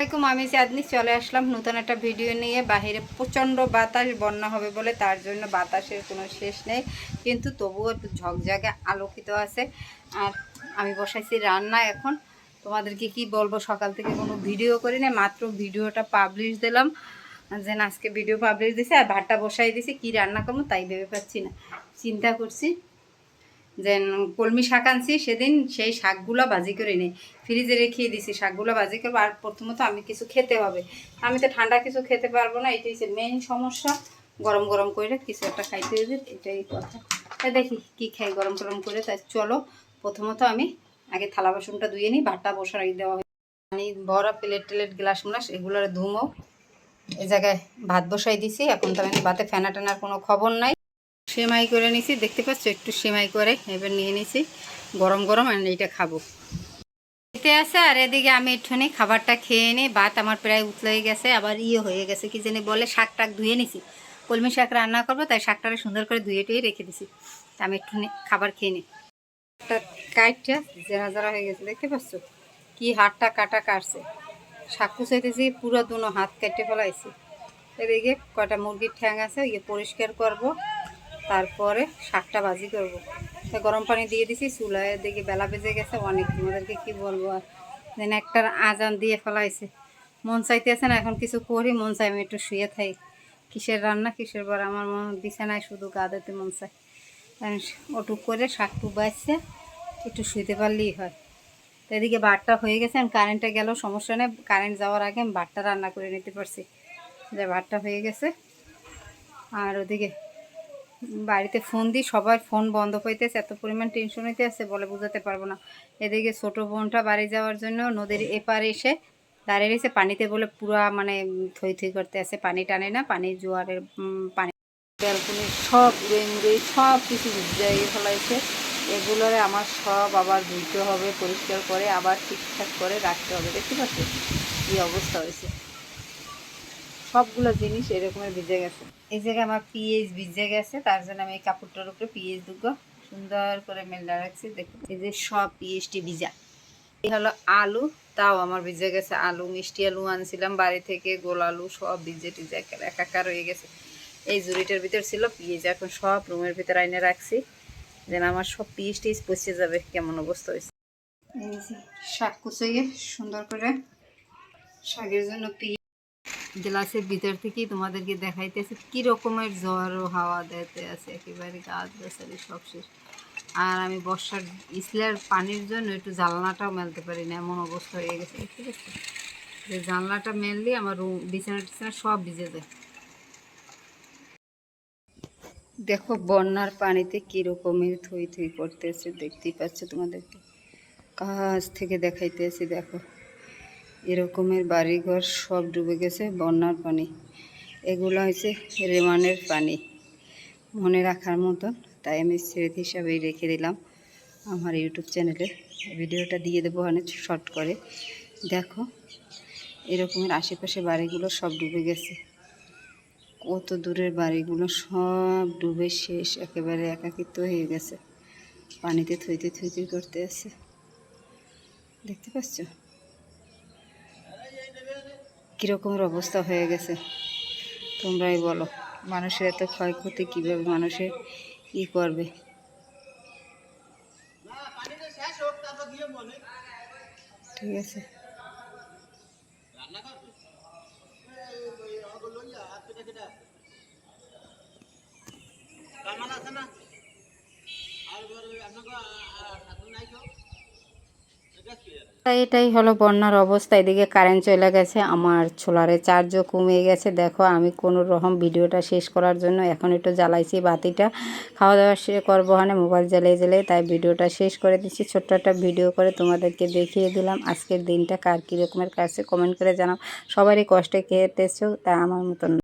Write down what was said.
আসসালামাইকুম আমি চাঁদনি। চলে আসলাম নতুন একটা ভিডিও নিয়ে। বাহিরে প্রচণ্ড বাতাস, বন্যা হবে বলে তার জন্য বাতাসের কোনো শেষ নেই। কিন্তু তবুও একটু ঝকঝকে আলোকিত আছে। আর আমি বসাইছি রান্না এখন। তোমাদেরকে কি বলব, সকাল থেকে কোনো ভিডিও করি না মাত্র ভিডিওটা পাবলিশ দিলাম। যে আজকে ভিডিও পাবলিশ দিছি, আর ভাতটা বসাই দিছি, কি রান্না করব তাই ভেবে পাচ্ছি না। চিন্তা করছি যে কলমি শাক আনছি, সেদিন সেই শাকগুলো ভাজি করে নিই ফ্রিজে রেখে দিছি, শাকগুলো ভাজি করব, আর প্রথমত আমি কিছু খেতে হবে। আমি তো ঠান্ডা কিছু খেতে পারব না, এটাই হচ্ছে মেইন সমস্যা। গরম গরম করে কিছু একটা খাইতে হবে, এটাই কথা। তাই দেখি কি খাই গরম গরম করে তাই চলো। প্রথমত আমি আগে থালা বাসনটা ধুয়ে নিই, ভাতটা বসার আগে দেওয়া হয় পানি বড় প্লেট টেলেট, গ্লাস মুলাস, এগুলোর ধুমো। এই জায়গায় ভাত বসাই দিছি, এখন তো আমি ভাতে ফেনা টেনার কোনো খবর নাই। সেমাই করে নিছি। দেখতে পাচ্ছ, একটু সেমাই করে এবার নিয়ে নিছি। গরম গরম, আর এইটা খাব। খেতে আছে, আর এদিকে আমি একটুখানি খাবারটা খেয়ে নিই। ভাত আমার প্রায় উতলে গেছে, আবার ইয়ে হয়ে গেছে, কি জানি বলে শাক টাক ধুয়ে নিছি। কলমি শাক রান্না করব, তাই শাকটাকে সুন্দর করে ধুয়ে টুয়ে রেখে দিছি। তা আমি একটুখানি খাবার খেয়ে নিই। কাইটটা, জেরা জেরা হয়ে গেছে, দেখতে পাচ্ছ? কি হাতটা কাটা কাটছে। শাক কুচাইতেছি, পুরো দুনো হাত কেটে ফেলাইছি। এদিকে কয়টা মুরগির ঠ্যাং আছে ইয়ে পরিষ্কার করব। তারপরে শাকটা ভাজি করব। গরম পানি দিয়ে দিছি, চুলায় দিকে বেলা বেজে গেছে, অনেক তোমাদেরকে কি বলব আর। দেন একটা আজান দিয়ে ফেলাইছে। মন চাইতে আছে না, এখন কিছু করি, মন চাই আমি একটু শুয়ে থাই। কিসের রান্না, কিসের পর আমার মন বিছানায় শুধু গা দিতে মন চায়। ওটুক করে শাকটু বাজছে একটু শুইতে পারলেই হয়। তো এদিকে বাটটা হয়ে গেছে কারেন্টটা গেলেও সমস্যা নেই, কারেন্ট যাওয়ার আগে আমি বাটটা রান্না করে নিতে পারছি। যে ভাতটা হয়ে গেছে, আর ওদিকে বাড়িতে ফোন দিই, সবার ফোন বন্ধ হইতেছে, এত পরিমাণ টেনশন হইতে আছে বলে বোঝাতে পারব না। এদিকে ছোটো বোনটা বাড়ি যাওয়ার জন্য নদীর এপারে এসে দাঁড়িয়ে রয়েছে, পানিতে বলে পুরা মানে থই থই করতে আছে পানি টানে না, পানি জোয়ারের পানি ব্যালকনি, সব উড়ে সব কিছু জায়গায় ফেলাইছে। এগুলোরে আমার সব আবার ধুইতে হবে, পরিষ্কার করে আবার ঠিকঠাক করে রাখতে হবে। দেখতে পাচ্ছি কী অবস্থা হয়েছে। সবগুলো জিনিস এরকমের ভিজে গেছে। এই জায়গায় আমার পিএইচ ভিজে গেছে, তার জন্য আমি এই কাপড়টার উপরে পিএইচ দুগো সুন্দর করে মেলা রাখছি, দেখুন। এই যে সব পিএইচটি ভিজা। এই হলো আলু, তাও আমার ভিজে গেছে। আলু, মিষ্টি আলু আনছিলাম বাড়ি থেকে, গোল আলু সব ভিজে টিজে একা- একাকার হয়ে গেছে। এই জুড়িটার ভিতর ছিল পিএইচ, এখন সব রুমের ভিতর আইনে রাখছি। যেন আমার সব পিএইচ পচে যাবে, কেমন অবস্থা হয়েছে। শাক কুচিয়ে সুন্দর করে শাকের জন্য পিএইচ গ্লাসের ভিতর থেকেই তোমাদেরকে দেখাইতেছে কি রকমের জ্বর ও হাওয়া দিতে আছে একেবারে গাছ গাছালি সব শেষ। আর আমি বর্ষার ইসলার পানির জন্য একটু জানলাটাও মেলতে পারি না, এমন অবস্থা হয়ে গেছে, ঠিক আছে? যে জানলাটা মেললে আমার রুম, বিছানা টিছানা সব ভিজে যায়। দেখো বন্যার পানিতে কি রকমের থই থই করতেছে, দেখতেই পাচ্ছ তোমাদেরকে। কাছ থেকে দেখাইতেছি দেখো। এরকমের বাড়িঘর সব ডুবে গেছে বন্যার পানি। এগুলো হচ্ছে রেমানের পানি। মনে রাখার মতন তাই আমি স্মৃতি হিসাবেই রেখে দিলাম আমার ইউটিউব চ্যানেলে। ভিডিওটা দিয়ে দেবো অনেক শর্ট করে। দেখো, এরকমের আশেপাশে বাড়িগুলো সব ডুবে গেছে। কত দূরের বাড়িগুলো সব ডুবে শেষ, একেবারে একাকিত্ব হয়ে গেছে। পানিতে থইতে থইতে করতে আছে। দেখতে পাচ্ছ? কীরকমের অবস্থা হয়ে গেছে? তোমরাই বলো। মানুষের এত ক্ষয়ক্ষতি কীভাবে মানুষের ই করবে? ঠিক আছে। তা? এটাই হলো বন্যার অবস্থা। এদিকে কারেন্ট চলে গেছে, আমার সোলারে চার্জও কমে গেছে। দেখো, আমি কোনো রকম ভিডিওটা শেষ করার জন্য এখন একটু জ্বালাইছি বাতিটা। খাওয়া দাওয়া সে করব হানে মোবাইল জ্বালিয়ে জ্বালিয়ে, তাই ভিডিওটা শেষ করে দিচ্ছি। ছোট্ট একটা ভিডিও করে তোমাদেরকে দেখিয়ে দিলাম আজকের দিনটা কার কী রকমের কাছে কমেন্ট করে জানাও। সবারই কষ্টে খেতেছো তা আমার মতন